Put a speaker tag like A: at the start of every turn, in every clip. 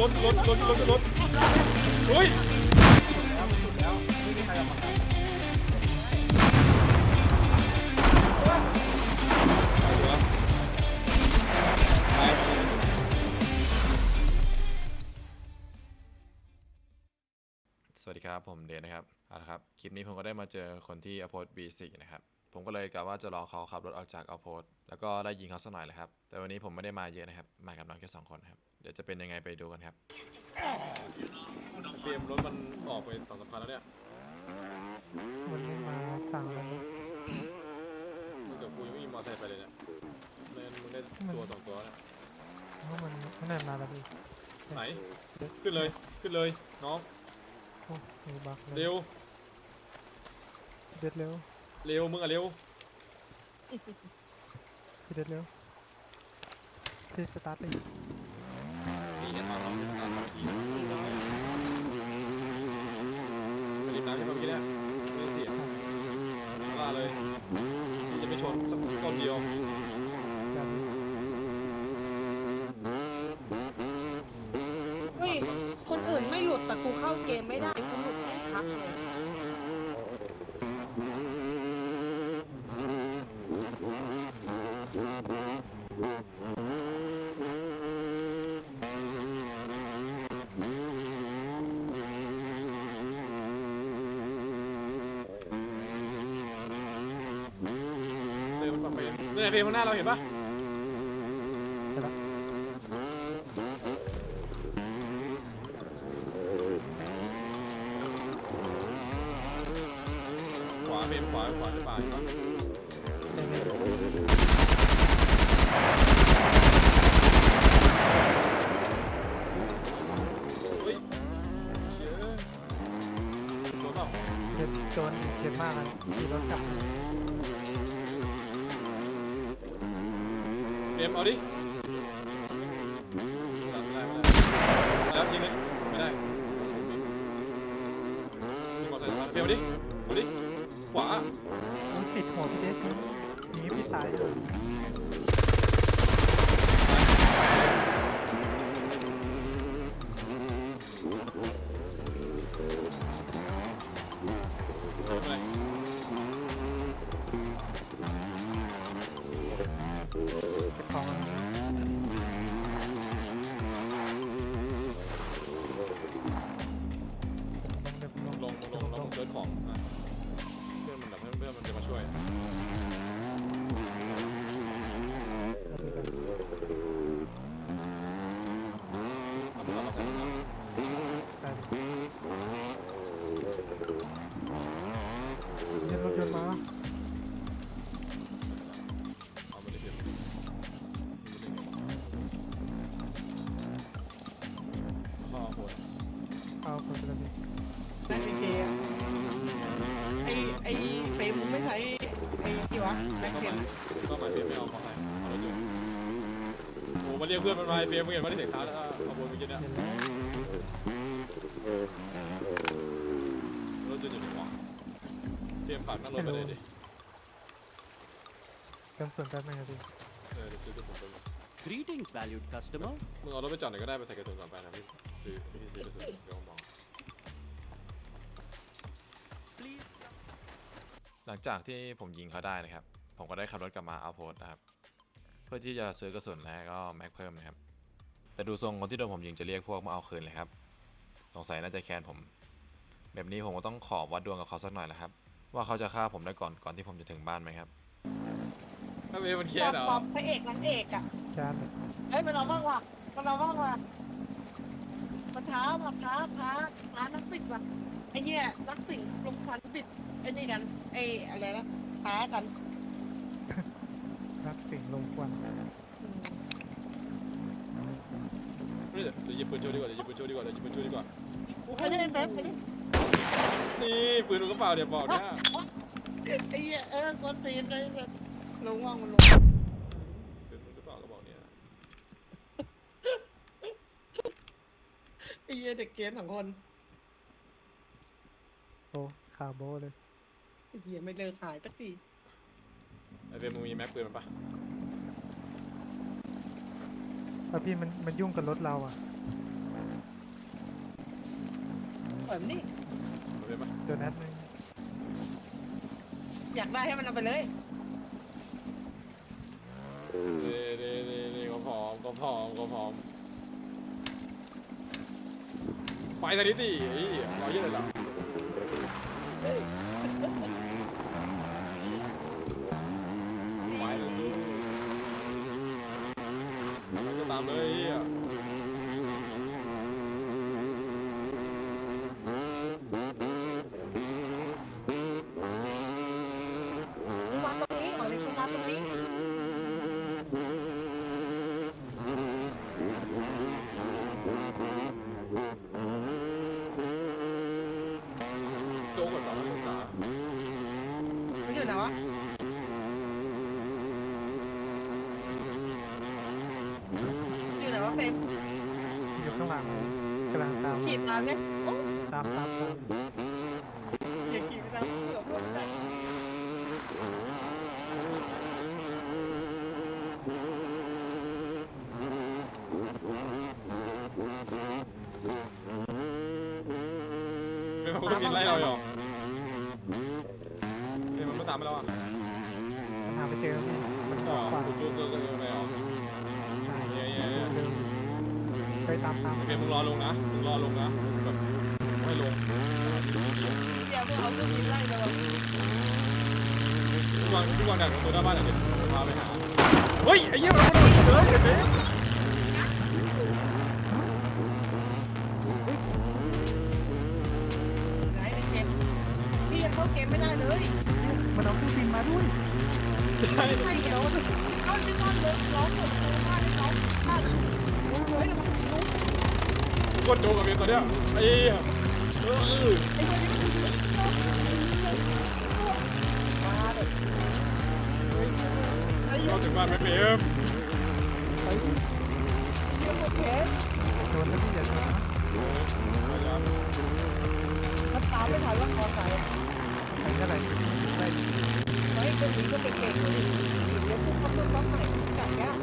A: รถรถรถรถรถเฮ้ยสวัสดีครับ ผมเดนนะครับเอาละครับ คลิปนี้ผมก็ได้มาเจอคนที่อโพส B4 นะครับ ผมก็เลยกะว่าจะรอเขาขับรถออกจากอโพสแล้วก็ได้ยิงเขาสักหน่อยแหละครับ แต่วันนี้ผมไม่ได้มาเยอะนะครับ มากับน้องแค่สองคนครับ เดี๋ยวจะเป็นยังไงไปดูกันครับเตรียมรถมันออกไปสองสามพันแล้วเนี่ย
B: วันนี้มาสั่งแล้ว
A: มึงกับกูยังไม่มีมอเตอร์ไซค์ไปเลยเนี่ยเล่นมึงได้ตัวสองตัวแล้ว
B: เพราะมันข้างในมาแล้วพี่
A: ไหน ขึ้นเลย ขึ้นเลย น้อง
B: โอ้มีบักลย
A: เร็ว
B: เด็ดเร็ว
A: เร็วมึงอะเร็ว
B: พี่เด็ดเร็วที่สตาร์ทเลย
A: นี่เห็นมาเราเห็นมาเราขี่รีบน้ำที่เมื่อกี้เนี่ยไม่เสียงมาเลยจะไม่ชนสักก้อนเดียว
C: เนี่ย
A: พี่ข้างหน้าเราเห็นปะ เพลงเอา
B: ดิ
A: ไม่ได้ไม่ได้แล้วยิงเลยไม่ได้ยิงมอเตอร์ไซค์เพลงเอาดิเอาดิขวา
B: โอ้ยติดหัวพี่เด็ดหนีพี่ตายเลย
A: ไม่เป็นไร
B: Colin. คนไปเลยพี่
C: นั่นเป็นเกมไอไอเฟรมมึงไม่ใช้ไอที่วะแบ็ค
A: ก็
C: เท
A: มานก็มาเฟียไม่เอามาให้เอารถยนต์โอ้มาเรียกเพื่อนมันมาไอ้เฟียมึงเห็นว่าได้เสียงเท้าแล้วเอาบนเมื่อกี้เนี่ยรถยนต์อยู่ในขวาเตรียมฝากนั่งรถไปเลยดิ
B: เติมส่วนแป๊บนึงครับพี่
A: เออเดี๋ยวซื้อกระสุนไป
D: Greetings, valued customer.
A: มึงเอารถไปจอดไหนก็ได้ไปใส่กระสุนก่อนไปนะพี่ซื้อไม่ใช่ซื้อกระสุนเดี๋ยวมอง หลังจากที่ผมยิงเขาได้นะครับ ผมก็ได้ขับรถกลับมาเอาโพสนะครับ เพื่อที่จะซื้อกระสุนและก็แม็กเพิ่มนะครับ แต่ดูทรงคนที่โดนผมยิงจะเรียกพวกมาเอาคืนเลยครับ สงสัยน่าจะแค้นผม แบบนี้ผมก็ต้องขอวัดดวงกับเขาสักหน่อยแล้วครับ ว่าเขาจะฆ่าผมได้ก่อนก่อนที่ผมจะถึงบ้านไหมครับ ถ้าเอมัน
C: ช
A: แค้
C: อนบ
A: เหรอ
C: ความพระเอกนางเอกอะ
B: จานเลย
C: เฮ้ยมันเอาบ้างว่ะมันเอาบ้างว่ะมันท้ามาท้าท้าท้านักบิดว่ะ ไอเนี้ยนักสิ่งลงควันบิดไอนี่กันไออะไรนะท้ากัน
B: รักสิ่งลงควัน
A: เฮ้ยเดี๋ยวหยิบปืนโชว์ดีกว่าเดี๋ยวหยิบปืนโชว์ดีกว่าเดี๋ยวหยิบปืนโชว์ดีกว่า
C: ไปเล่นเฟรมไปดิ
A: นี่ปืนมันก็เปล่าเดี๋ยวบอกนะ
C: ไอ้เหี้ยเออคนตีนเลยแบบลงว่างมันลง
A: ปืนมันก็เปล่าก็บอกเนี่ย
C: ไอ้เหี้ยเด็กเกณฑ์สองคน
B: โอ้คาร์โบเลย
C: ไอ้เหี้ยไม่เลิกขายสักที
A: ไอเฟรมมึงมีแม็กปืนมันปะ
B: แล้วพี่มันมันยุ่งกับรถเราอะ
C: ปล่อยมันนี่
A: เอาเฟรมปะ
B: เดี๋ยวนัดนึง
C: อยากได้ให้มันเอาไปเลย
A: เด้เด้เด้เด้ก็พร้อมก็พร้อมก็พร้อมไปสักนิดดิไอ้เหี้ยรอเยอะเลยเหรอ Hey. เป็นมันก็กินไล่เราอยู่เป็นมันม่ตามไปแล้วอะ
B: หาไปเจอพี่มัน
A: อ๋
B: อ
A: อ
B: อกขวา
A: คุณรู้ตัวกันเลยเหรอ
B: ใช่
A: เย้เย้
B: ไปตามตาม
A: เป็นมึงรอลงนะมึงรอลงนะแบบไม่ลง
C: เดี๋ยวมึงเอาเครื่งบินไล่เลยวะ
A: ทุกวันทุกวันแดดตัวหน้าบ้านเนี่ยเป็นพาไปหาเฮ้ยไอ้เหี้ยมันโดนเลยเห็นไหม
B: ด้วย
A: ใช่
C: ใช่เดี๋ยวเข้าไปนอนเลยร้องหมดเลยบ้านเลยร้องบ้านรู้เลยแล้วมันรู้
A: กดโจกับเป็นตัวเนี้ยไอ้เหี้ยเออเออ
C: ไอ้คนนี้มันรู้มาเด็กไอ้
A: เราถึงบ้านไม่เปม
B: ไป
C: เรื่องโอเค
B: โดนแล้วพี่อย่าโดนนะ
C: มันตามไม่ทันแล้วคอใส่
B: ใครเท่าไหร่ ไม่
C: ก็ดีก็เป็นเก่งเลยเดี๋ยวคุณคำนวณความหมายกัดยาก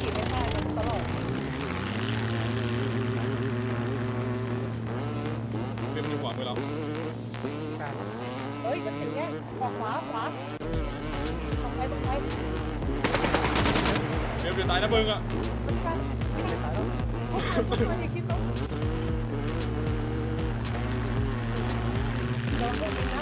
C: ขีดได้ตายตลอด
A: เต็มในหัวไป
B: แล้ว
C: เฮ้ยจะถึงแค่ออกขวาขวาออกไปตรงไป
A: เดี๋ยวจะตายนะเบิ้งอะ
C: มันกัน
B: ไม่ได้ตายแล้ว
C: มันจะคิดต้องลองดูนะ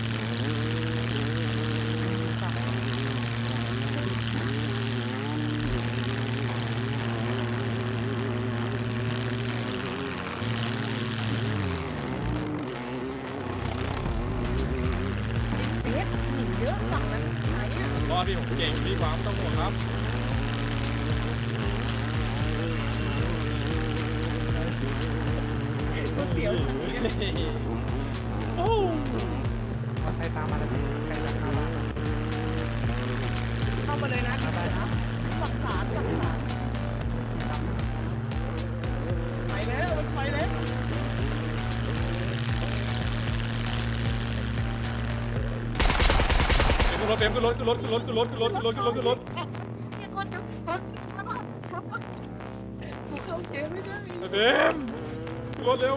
C: ขวาไม่ต้องห่
A: วงครับ
C: ก็เสียว
A: โอ้
B: ใครตามมาแล้วใครตามมา
C: เข้ามาเลยนะฝั่งศาลฝั่งาล
A: ขึ้นรถเต็มขึ้นรถขึ้นรถขึ้นรถขึ้นรถขึ้นรถขึ้นรถขึ้นรถขึ้นรถ
C: มีคนจะคนกูเข้าเกมไม่ได้
A: เต็มขึ้นรถเร็ว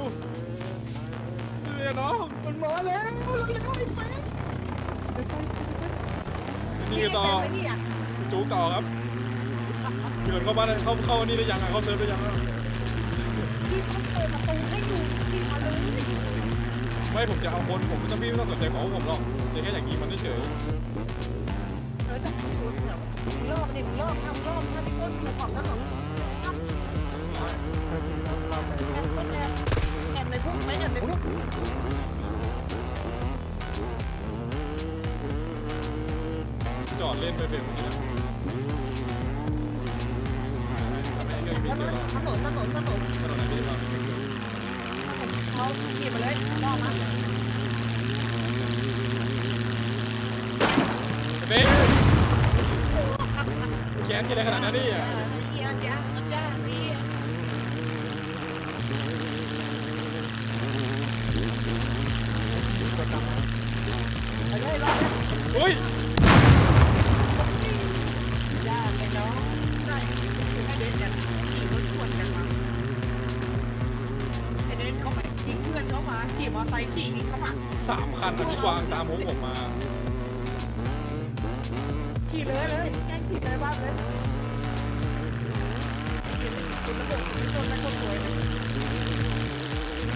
A: เรียน้อง
C: มันมาแล้วเราจะเข้าไปไหม
A: นี่ต่อ
C: ไปเนี่ย
A: จูต่อครับเกิดเข้าบ้านเข้าเข้านี่ได้ยังอะเข้าเซิร์ฟได้ยังอะ
C: พี่ต้องเปิดประตูให้อยู่พี่มาเลย
A: ไม่ผมจะเอาคนผมไม่ต้องพี่ไม่ต้องสนใจของผมหรอกจะแค่อย่างนี้มันเฉย
C: รอบนี่รอบทำรอบทำที่ต้นอยู่ขอ
B: บถนน
C: แอบแอบในพุ่มไหมแอบในพุ่ม
A: จอดเล่นไปแบบนี้ทำไมเรื่องนี้
C: ถนเยอะนถนนถนนถนน
A: ถนนอะไรบ้าง
C: เขาขี่มาเลยรอบมา
A: เบ๊ แค้นกี่อะไรขนาดนั้นนี่อุ้
C: ยยากไอ้น้องไอเด็กเนี่ยขี่รถชนกันมาไอเด็กเขาไปยิงเพื่อนเขามาขี่มอเตอร์ไซค์ขี่หนีเข้ามา
A: สามคันนะพี่กวางตามผมผมมา
C: ไม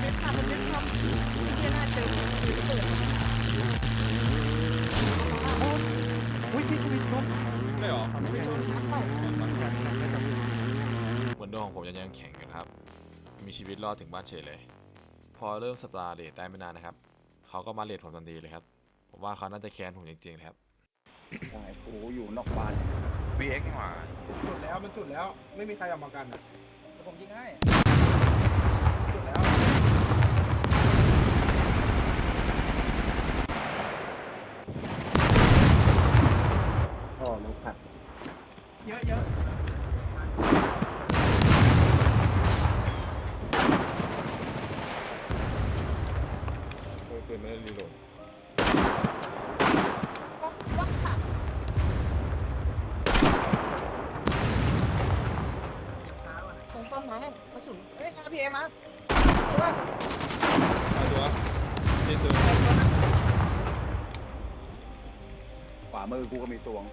C: ่ทำมันไม่ทำที่น่าเจอคือเปิด
B: อุ้ยพี่ชีวิน
A: ไม่หรอ
C: ไม่ชนครับเปล่า
A: เหมือนดวงของผมยังยังแข็งอยู่นะครับ มีชีวิตรอดถึงบ้านเฉยเลย พอเริ่มสปาร์เลทได้ไม่นานนะครับ เขาก็มาเลทผมทันทีเลยครับ ผมว่าเขาน่าจะแค้นผมจริงๆเลยครับ
E: โอ้ยโอ้อยู่นอกบ้าน
F: VX นี่หว่า
E: จุดแล้วมันจุดแล้วไม่มีใครเอามากันอะ
B: ผมยิงให้
E: จุดแล้ว
B: อ๋อลูกผัด
C: เยอะเยอะ
A: ปืนไม่ได้รีโหลด
C: ก็วักขับตรงต้นไม้กระสุนเฮ้ยคาพีเอ็มมาตัว
A: ไปตัว นี่คือ
E: ขวามือกูก็มีตวง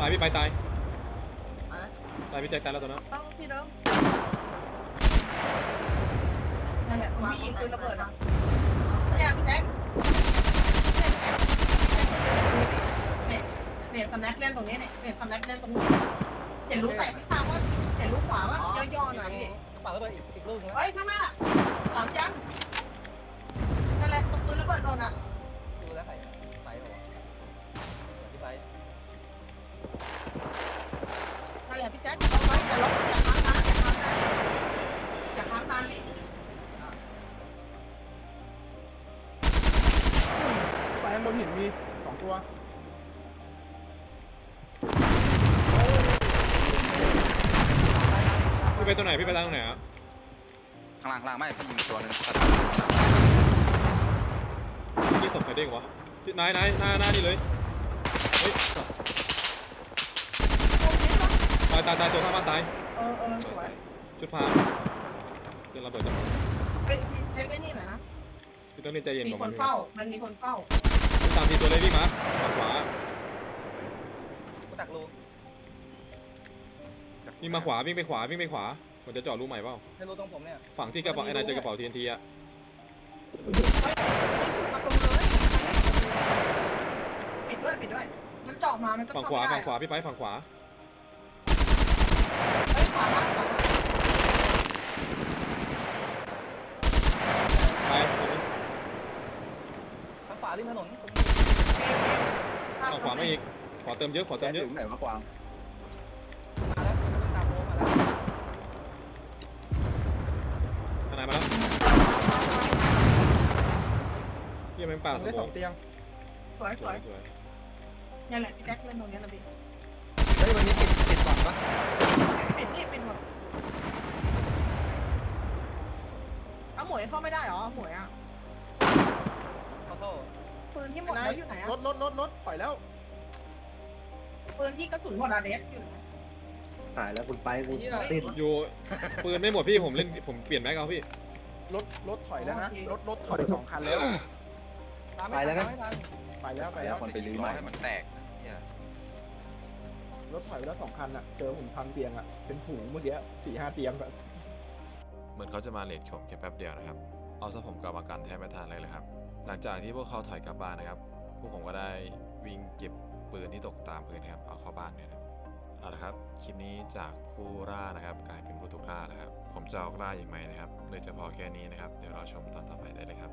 A: ตายพี่ไปตายตายพี่แจ็คตายแล้วตัวนั้น
C: ต้องที่เดิมนั่นแหละมียิงปืนระเบิดอะเนี่ยพี่แจ็คเนี่ยเนี่ยสแน็คเล่นตรงนี้เนี่ยเนี่ยสแน็คเล่นตรงนี้เห็นรู้แต่พี่ตามว่าเห็นรู้ขวาว่าย่อๆหน่อยพี่
G: กระเป๋าระเบิดอีกอีกลูกนึง
C: เฮ้ยข้างหน้าสามยัน
G: ไป
E: ตัว
A: ไหนพี่ไปตายตรงไหนอะ
F: ข้างล่างข้างล่างไม่พี่ยิงตัวหนึง
A: พี่ศพใครเด้งวะพี่นายนายหน้าหน้านี่เลยเฮ้ยตายตายตายตัวข้างบ้านตาย
C: เออเออสวย
A: ชุดพรางเดี๋ยวระเบิดจะ
C: เป็นเช็คได้นี่หน่อยนะ
A: พี่ต้องเล่นใจเย็น
C: มี
A: กว่า
C: ค
A: มัน
C: นเฝ้า มันมีคนเฝ้า
A: ตามทีตัวเลยวิ่งมาฝั่งขวา
G: กูดักรู
A: วิ่งมาขวาวิ่งไปขวาวิ่งไปขวา มันจะเจาะรูใหม่เปล่า
G: ให้รู้ตรงผมเนี่ย
A: ฝั่งที่กระเป๋าไอ้นายเจอกระเป๋าทีนทีอะ
C: ปิดด้วยปิดด้วย มันเจาะมา มันก็
A: ฝั่ง
C: เข้า
A: ขวา
C: ไม่ได้
A: ฝั่งขวาพี่ไปฝั่งขวา
C: เฮ้ยขวามาขวามา
A: ไป
G: ทางขวาริมถนน
A: ฝั่งขวาไม่อีกขอเติมเยอะขอเติ
E: แจ๊
A: ม
E: ด
A: เย
E: ถึ
A: อะ
E: งไหนวะกวาง
A: พี่ยังไม่ป่า
E: มัน
A: ส
E: ได้
A: ม
E: ส
A: อ
E: องงเตียง
C: สวยส
A: ส
C: ว
A: วยยสวย
C: นี่แหละพี่แจ็คเล่นตรงนี้นะพี่
B: เฮ้ยวันนี้ปิดปิดก่อนปะ
C: ปิดนี่ปิดหมดวยเข้าไม่ได้เหรอหมวยอะ
G: ขอโทษ
C: ปืนที่หมด
E: นา
C: แล้
E: ยว
C: อยู่ไหนอะ
E: รถรถรถรถถอยแล้ว
C: ปืนที่กระสุนหมดอะเดฟอยู่ไหน
H: หายแล้วคุณไปคุณสิ้น
I: อยู่ปืนไม่หมดพี่ผมเล่นผมเปลี่ยนแม็กเอาพี่
E: รถรถถอยแล้วนะรถรถถอยสองคันแล้ว
C: ตามม่ทันตามไม่ทัน
E: ไปแล้วไป
F: ไป
E: แล้
F: แล้ววคนไปรื้อไม้ให้มันแตกเหี้ย
E: รถถอยไปแล้วสองคันอะ เจอผมพังเตียงอะ เป็นฝูงเมื่อกี้สี่ห้าเตียงแบบ
I: เหมือนเขาจะมาเลทผมแค่แป๊บเดียวนะครับ เอาซะผมกลับมากันแทบไม่ทันเลยเลยครับ หลังจากที่พวกเขาถอยกลับบ้านนะครับ พวกผมก็ได้วิ่งเก็บปืนที่ตกตามพื้นนะครับ เอาเข้าบ้านเนี่ยนะครับเอาละครับ คลิปนี้จากผู้ล่านะครับกลายเป็นผู้ถูกล่าแล้วครับ ผมจะออกล่าอีกไหมนะครับเลยจะพอแค่นี้นะครับ เดี๋ยวเราชมตอนต่อไปได้เลยครับ